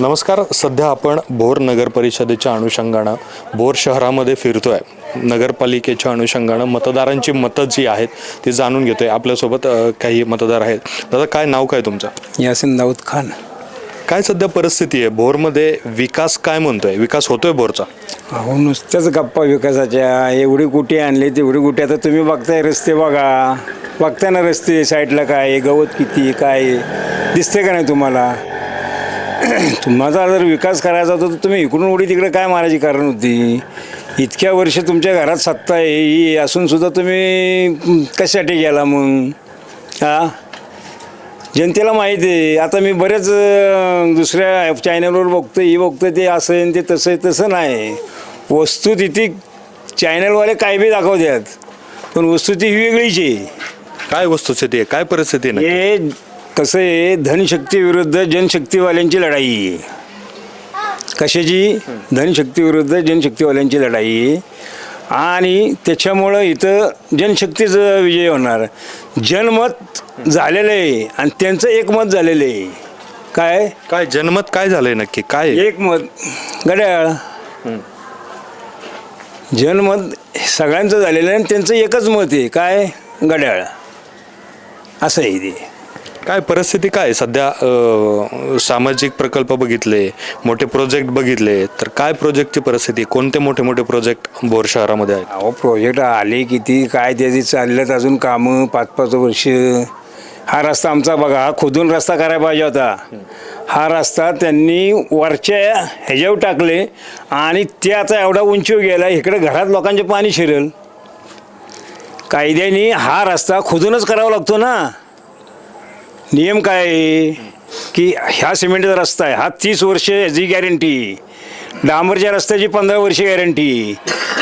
नमस्कार सध्या आपण भोर नगर परिषदेच्या अनुषंगानं भोर शहरामध्ये फिरतोय. नगरपालिकेच्या अनुषंगानं मतदारांची मतं जी आहेत ती जाणून घेतोय. आपल्यासोबत अ, काही मतदार आहेत. दादा काय नाव काय तुमचं? यासिन दाऊद खान. काय सध्या परिस्थिती आहे? भोरमध्ये विकास काय म्हणतोय? विकास होतोय भोरचा अहो नुसत्याच गप्पा विकासाच्या. एवढी कुठे आणली तेवढी कुठे? आता तुम्ही बघताय रस्ते बघा. बघताय ना रस्ते साईडला काय आहे, गवत किती काय आहे. दिसते का नाही तुम्हाला? तुम्हाला जर विकास करायचा होता तर तुम्ही इकडून उडी तिकडे काय मारायची कारण होती? इतक्या वर्ष तुमच्या घरात सत्ता आहे ही असून सुद्धा तुम्ही कशासाठी गेला मग? हा जनतेला माहिती आहे. आता मी बरेच दुसऱ्या चॅनलवर बघतो ही बघतो ते असं आहे ते तसं आहे तसं नाही. वस्तू तिथे चॅनलवाले काय बी दाखवतात पण वस्तू ती वेगळीच आहे. काय वस्तुस्थिती आहे काय परिस्थिती आहे नक्की? हे कसं आहे धनशक्ती विरुद्ध जनशक्तीवाल्यांची लढाई. आहे कशाची? धनशक्ती विरुद्ध जनशक्तीवाल्यांची लढाई. आहे आणि त्याच्यामुळं इथं जनशक्तीचं विजय होणार. जनमत झालेलं आहे आणि त्यांचं एकमत झालेलं आहे. काय? काय जनमत काय झालंय नक्की? काय आहे? एक मत घड्याळ जनमत सगळ्यांचं झालेलं आहे आणि त्यांचं एकच मत आहे. काय? घड्याळ. असं आहे ते. काय परिस्थिती काय सध्या अ, सामाजिक प्रकल्प बघितले मोठे प्रोजेक्ट बघितले तर काय प्रोजेक्टची परिस्थिती? कोणते मोठे मोठे प्रोजेक्ट भोर शहरामध्ये आहेत? अहो प्रोजेक्ट आले किती काय त्याची चालल्यात अजून कामं पाच पाच वर्ष. हा रस्ता आमचा बघा हा खोदून रस्ता करायला पाहिजे होता. हा रस्ता त्यांनी वरच्या ह्याच्यावर टाकले आणि ते आता एवढा उंचीवर गेला इकडे घरात लोकांचे पाणी शिरेल. कायद्याने हा रस्ता खोदूनच करावा लागतो ना. नियम काय? आहे की ह्या सिमेंटचा रस्ता आहे. हा तीस वर्ष याची गॅरंटी डांबरच्या रस्त्याची पंधरा वर्ष गॅरंटी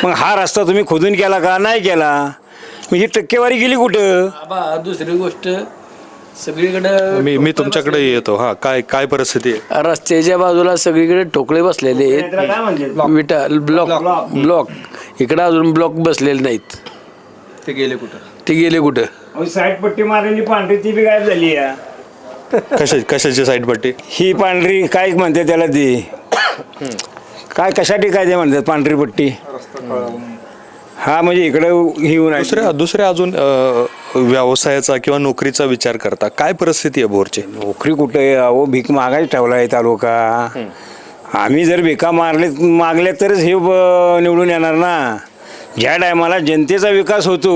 मग हा रस्ता तुम्ही खोदून केला का? नाही केला. मग ही टक्केवारी गेली कुठं? आबा दुसरी गोष्ट सगळीकडे मी मी तुमच्याकडे येतो. हा काय काय परिस्थिती? आहे रस्त्याच्या बाजूला सगळीकडे ठोकळे बसलेले आहेत. विटा ब्लॉक. ब्लॉक. इकडे अजून ब्लॉक बसलेले नाहीत. ते गेले कुठं? ते गेले कुठं? साईड पट्टी मारलेली पांढरी ती बी गायब झाली कशा कशाची साईड पट्टी ही पांढरी काय म्हणते त्याला ती? काय कशासाठी काय ते म्हणतात पांढरी पट्टी? हा म्हणजे इकडं ही आहे. दुसऱ्या दुसऱ्या अजून अ, व्यवसायाचा किंवा नोकरीचा विचार करता काय परिस्थिती आहे भोरची? नोकरी कुठे आहे? अहो भीक मागायच ठेवला आहे तालुका. आम्ही जर भिका मारले मागल्या तरच हे ब- निवडून येणार ना. ज्या टायमाला जनतेचा विकास होतो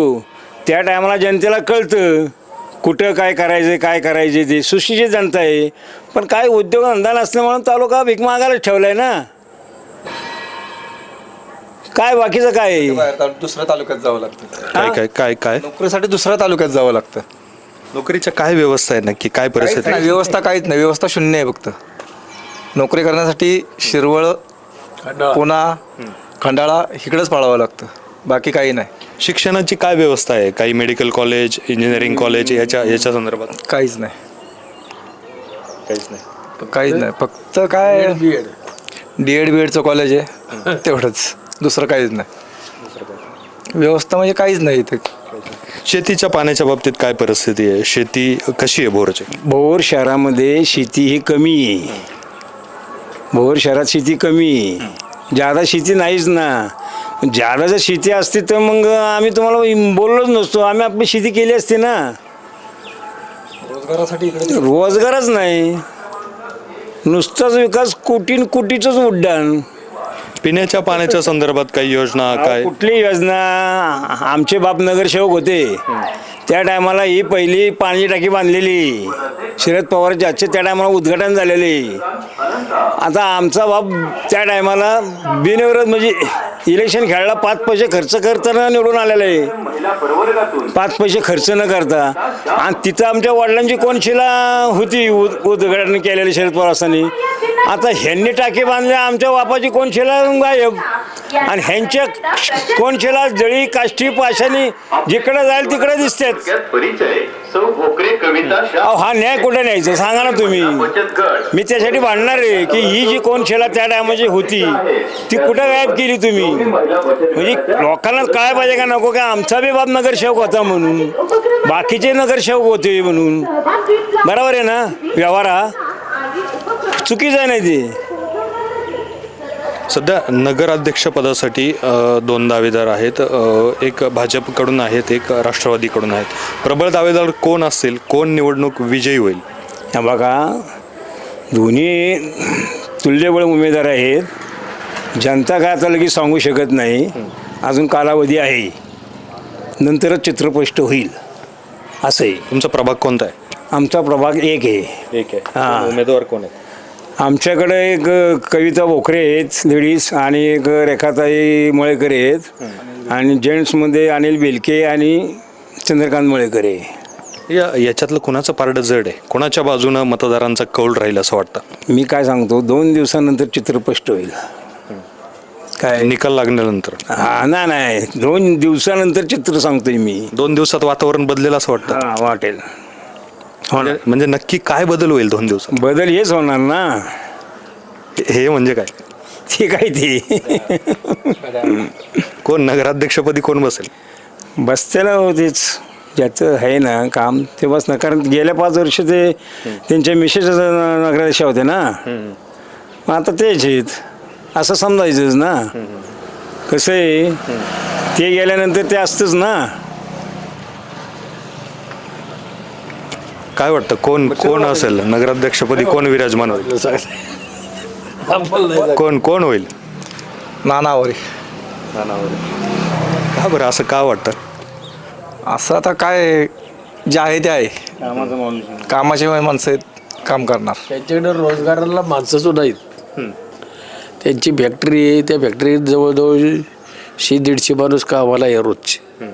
त्या टायमाला जनतेला कळतं कुठं काय करायचं काय करायचे ते. सुशिक्षित जनता आहे. पण काय उद्योगधंदा नसल्यामुळे तालुका भीक मागायलाच ठेवला आहे ना. काय बाकीचं काय? आहे दुसऱ्या तालुक्यात जावं लागतं. काय काय काय काय? नोकरीसाठी दुसऱ्या तालुक्यात जावं लागतं. नोकरीच्या काय व्यवस्था आहे नक्की? काय परिस्थिती? नाही, आहे? व्यवस्था काहीच नाही. व्यवस्था शून्य आहे फक्त. नोकरी करण्यासाठी शिरवळ पुणा खंडाळा इकडेच पाळावं लागतं. बाकी काही नाही. शिक्षणाची काय व्यवस्था आहे? काही मेडिकल कॉलेज इंजिनिअरिंग कॉलेज याच्या याच्या संदर्भात? काहीच नाही. काहीच नाही. काहीच नाही. फक्त काय डी एड बी एडचं कॉलेज आहे. तेवढंच. दुसरं काहीच नाही. व्यवस्था म्हणजे काहीच नाही इथे. शेतीच्या पाण्याच्या बाबतीत काय परिस्थिती आहे? शेती कशी आहे भोरची भोर शहरामध्ये शेती ही कमी आहे. भोर शहरात शेती कमी आहे. जादा शेती नाहीच ना. जादा जर शेती असती तर मग आम्ही तुम्हाला बोललोच नसतो. आम्ही आपली शेती केली असती ना. रोजगारासाठी इकडे रोजगारच नाही. नुसताच विकास कोटीन कोटीचंच उड्डाण. पिण्याच्या पाण्याच्या संदर्भात काही योजना काय? कुठली योजना? आमचे बाप नगरसेवक होते. त्या टायमाला ही पहिली पाणी टाकी बांधलेली. शरद पवारच्या आजचे त्या टायमाला उद्घाटन झालेले. आता आमचा बाप त्या टायमाला बिनविरोध म्हणजे इलेक्शन खेळायला पाच पैसे खर्च करताना निवडून आलेला. आहे पाच पैसे खर्च न करता. आणि तिथं आमच्या वडिलांची कोण शिला होती उद- उद्घाटन केलेली शरद पवार असताना आता ह्यांनी टाकी बांधल्या आमच्या बापाची कोणशिला गायब? आणि ह्यांच्या कोणशिला जळी काष्टी पाशानी जिकडे जाईल तिकडे दिसतात. अहो हा न्याय कुठे न्यायचं? सांगा ना तुम्ही. मी त्यासाठी भांडणार आहे की ही जी कोणशिला त्या टायमाची होती ती कुठं गायब केली तुम्ही? म्हणजे लोकांना काय पाहिजे का नको? का आमचा बी बाप नगरसेवक होता म्हणून? बाकीचे नगरसेवक होते म्हणून? बरोबर आहे ना? व्यवहार हा? चुकीचं आहे ना ते. सध्या नगराध्यक्षपदासाठी अ, दोन दावेदार आहेत. अ, एक भाजपकडून आहेत एक राष्ट्रवादीकडून आहेत. प्रबळ दावेदार कोण असतील कोण निवडणूक विजयी होईल? हा बघा दोन्ही तुल्यबळ उमेदवार आहेत. जनता काय आता लगेच सांगू शकत नाही. अजून कालावधी आहे. नंतरच चित्र स्पष्ट होईल. असं आहे. तुमचा प्रभाग कोणता आहे? आमचा प्रभाग एक आहे. एक हा. आहे उमेदवार कोण आहेत? आमच्याकडे एक कविता बोखरे आहेत लेडीज आणि एक रेखाताई मळेकर आहेत. आणि जेंट्समध्ये अनिल बेलके आणि चंद्रकांत मळेकर. आहे या याच्यातलं कोणाचं पारडं जड आहे? कोणाच्या बाजूनं मतदारांचा कौल राहील असं वाटतं? मी काय सांगतो दोन दिवसानंतर चित्र स्पष्ट होईल. काय? निकाल लागल्यानंतर. हा ना नाही. दोन दिवसानंतर चित्र सांगतोय मी. दोन दिवसात वातावरण बदलेल असं वाटतं? वाटेल. म्हणजे म्हणजे नक्की काय बदल होईल दोन दिवसात? बदल हेच होणार ना. हे म्हणजे काय? ते काय ते? कोण नगराध्यक्षपदी कोण बसेल? बसतेला होतेच ज्याचं आहे ना काम ते बसणार कारण गेल्या पाच वर्ष ते त्यांच्या मिसेस नगराध्यक्ष होते ना. मग आता तेच आहेत. असं समजायचंच ना. कसं आहे? ते गेल्यानंतर ते असतंच ना. काय वाटतं? कोण कोण असेल? नगराध्यक्षपदी कोण विराजमान होईल? कोण कोण होईल? नानावरी का बरं? असं का वाटतं? असं आता काय जे आहे ते आहे. कामाची माणसं आहेत काम करणार. त्यांच्याकडे रोजगाराला माणसं सुद्धा आहेत. त्यांची फॅक्टरी आहे त्या फॅक्टरीत जवळजवळ शे दीडशे माणूस कामाला आहे रोजचे.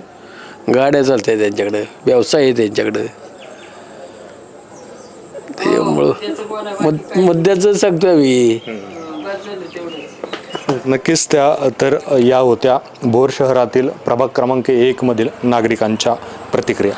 गाड्या चालतात त्यांच्याकडे व्यवसाय आहे त्यांच्याकडे. त्यामुळं मद मुद्द्याचं सांगतो आम्ही. नक्कीच त्या तर या होत्या. भोर शहरातील प्रभाग क्रमांक एक मधील नागरिकांच्या प्रतिक्रिया.